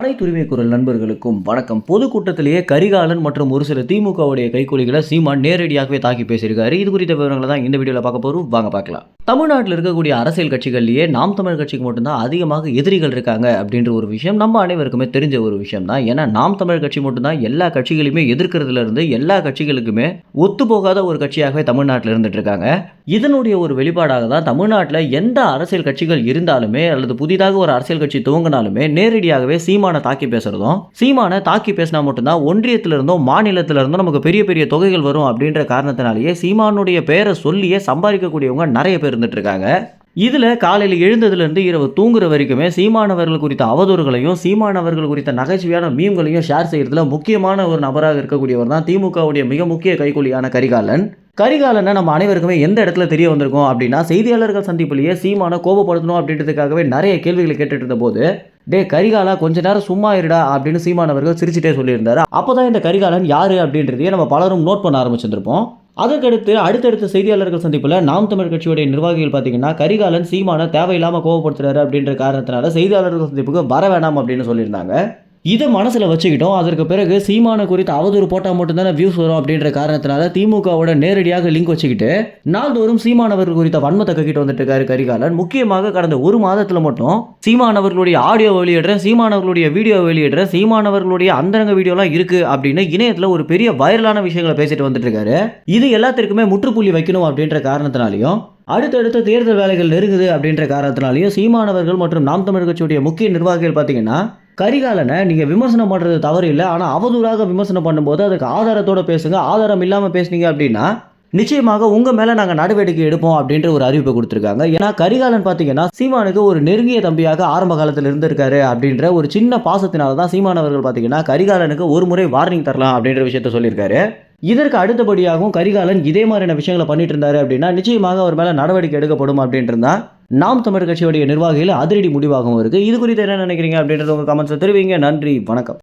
அனைத்து குரல் நண்பர்களுக்கும் வணக்கம். பொதுக்கூட்டத்திலேயே கரிகாலன் மற்றும் ஒரு சில திமுகவுடைய கைகூலிகளை சீமான் நேரடியாகவே தாக்கி பேசியிருக்காரு. இது குறித்த விவரங்களை தான் இந்த வீடியோவில் பார்க்க போகிறோம் வாங்க பார்க்கலாம். தமிழ்நாட்டில் இருக்கக்கூடிய அரசியல் கட்சிகள்லேயே நாம் தமிழ் கட்சிக்கு மட்டும்தான் அதிகமாக எதிரிகள் இருக்காங்க அப்படின்ற ஒரு விஷயம் நம்ம அனைவருக்குமே தெரிஞ்ச ஒரு விஷயம் தான் ஏன்னா நாம் தமிழ் கட்சி மட்டும்தான் எல்லா கட்சிகளையுமே எதிர்க்கிறதுல இருந்து எல்லா கட்சிகளுக்குமே ஒத்து போகாத ஒரு கட்சியாகவே தமிழ்நாட்டில் இருந்துட்டு இருக்காங்க. இதனுடைய ஒரு வெளிப்பாடாக தான் தமிழ்நாட்டில் எந்த அரசியல் கட்சிகள் இருந்தாலுமே அல்லது புதிதாக ஒரு அரசியல் கட்சி துவங்கினாலுமே நேரடியாகவே சீமானை தாக்கி பேசுறதும் சீமானை தாக்கி பேசினா மட்டும்தான் ஒன்றியத்திலிருந்தும் மாநிலத்திலிருந்தும் நமக்கு பெரிய பெரிய தொகைகள் வரும் அப்படின்ற காரணத்தினாலேயே சீமானுடைய பெயரை சொல்லியே சம்பாதிக்கக்கூடியவங்க நிறைய பேர் இருந்துட்டு இருக்காங்க காலையில் எழுந்ததுலேருந்து இரவு தூங்குற வரைக்குமே சீமானவர்கள் குறித்த அவதூறுகளையும் சீமானவர்கள் குறித்த நகைச்சுவையான மீம்களையும் ஷேர் செய்கிறதுல முக்கியமான ஒரு நபராக இருக்கக்கூடியவர் தான் திமுகவுடைய மிக முக்கிய கைகூலியான கரிகாலன். கரிகாலனை நம்ம அனைவருக்குமே எந்த இடத்துல தெரிய வந்திருக்கோம் அப்படின்னா செய்தியாளர்கள் சந்திப்புலேயே சீமானை கோபப்படுத்தணும் அப்படின்றதுக்காகவே நிறைய கேள்விகளை கேட்டுட்டு இருந்த போது டே கரிகாலா கொஞ்ச நேரம் சும்மா இருடா அப்படின்னு சீமானவர்கள் சிரிச்சுட்டே சொல்லியிருந்தார். அப்போ அப்போதான் இந்த கரிகாலன் யாரு அப்படின்றதையே நம்ம பலரும் நோட் பண்ண ஆரம்பிச்சிருந்திருப்போம். அதற்கடுத்து அடுத்தடுத்த செய்தியாளர்கள் சந்திப்பில் நாம் தமிழ் கட்சியுடைய நிர்வாகிகள் பார்த்தீங்கன்னா கரிகாலன் சீமான தேவையில்லாமல் கோவப்படுத்துறாரு அப்படின்ற காரணத்தினால செய்தியாளர்கள் சந்திப்புக்கு வர வேணாம் அப்படின்னு சொல்லியிருந்தாங்க. இதை மனசில் வச்சுக்கிட்டோம். அதற்கு பிறகு சீமான குறித்து அவதூறு போட்டால் மட்டும்தானே வியூஸ் வரும் அப்படின்ற காரணத்தினால திமுகவோட நேரடியாக லிங்க் வச்சுக்கிட்டு நாள்தோறும் சீமானவர்கள் குறித்த வன்மத்தை கக்கிட்டு வந்துட்டு இருக்காரு கரிகாலன். முக்கியமாக கடந்த ஒரு மாதத்தில் மட்டும் சீமானவர்களுடைய ஆடியோ வெளியிடுறேன் சீமானவர்களுடைய வீடியோ வெளியிடுறேன் சீமானவர்களுடைய அந்தரங்க வீடியோலாம் இருக்கு அப்படின்னு இணையத்தில் ஒரு பெரிய வைரலான விஷயங்களை பேசிட்டு வந்துட்டு இருக்காரு. இது எல்லாத்திற்குமே முற்றுப்புள்ளி வைக்கணும் அப்படின்ற காரணத்தினாலையும் அடுத்தடுத்த தேர்தல் வேலைகள் நெருங்குது அப்படின்ற காரணத்தினாலையும் சீமானவர்கள் மற்றும் நாம் தமிழ் கட்சியுடைய முக்கிய நிர்வாகிகள் பார்த்தீங்கன்னா கரிகாலனை நீங்கள் விமர்சனம் பண்ணுறது தவறு இல்லை. ஆனால் அவதூறாக விமர்சனம் பண்ணும்போது அதுக்கு ஆதாரத்தோடு பேசுங்க. ஆதாரம் இல்லாமல் பேசுனீங்க அப்படின்னா நிச்சயமாக உங்கள் மேலே நாங்கள் நடவடிக்கை எடுப்போம் அப்படின்ற ஒரு அறிவிப்பை கொடுத்துருக்காங்க. ஏன்னா கரிகாலன் பார்த்தீங்கன்னா சீமானுக்கு ஒரு நெருங்கிய தம்பியாக ஆரம்ப காலத்தில் இருந்திருக்காரு அப்படின்ற ஒரு சின்ன பாசத்தினால தான் சீமான் அவர்கள் பார்த்தீங்கன்னா கரிகாலனுக்கு ஒரு முறை வார்னிங் தரலாம் அப்படின்ற விஷயத்த சொல்லியிருக்காரு. இதற்கு அடுத்தபடியாகவும் கரிகாலன் இதே மாதிரியான விஷயங்களை பண்ணிட்டு இருந்தாரு அப்படின்னா நிச்சயமாக அவர் மேலே நடவடிக்கை எடுக்கப்படும் அப்படின்ட்டு தான் நாம் தமிழ் கட்சியுடைய நிர்வாகிகள் அதிரடி முடிவாகவும் இருக்குது இது குறித்து என்ன நினைக்கிறீங்க அப்படின்றத உங்கள் கமெண்ட்ஸில் தெரிவிங்க. நன்றி. வணக்கம்.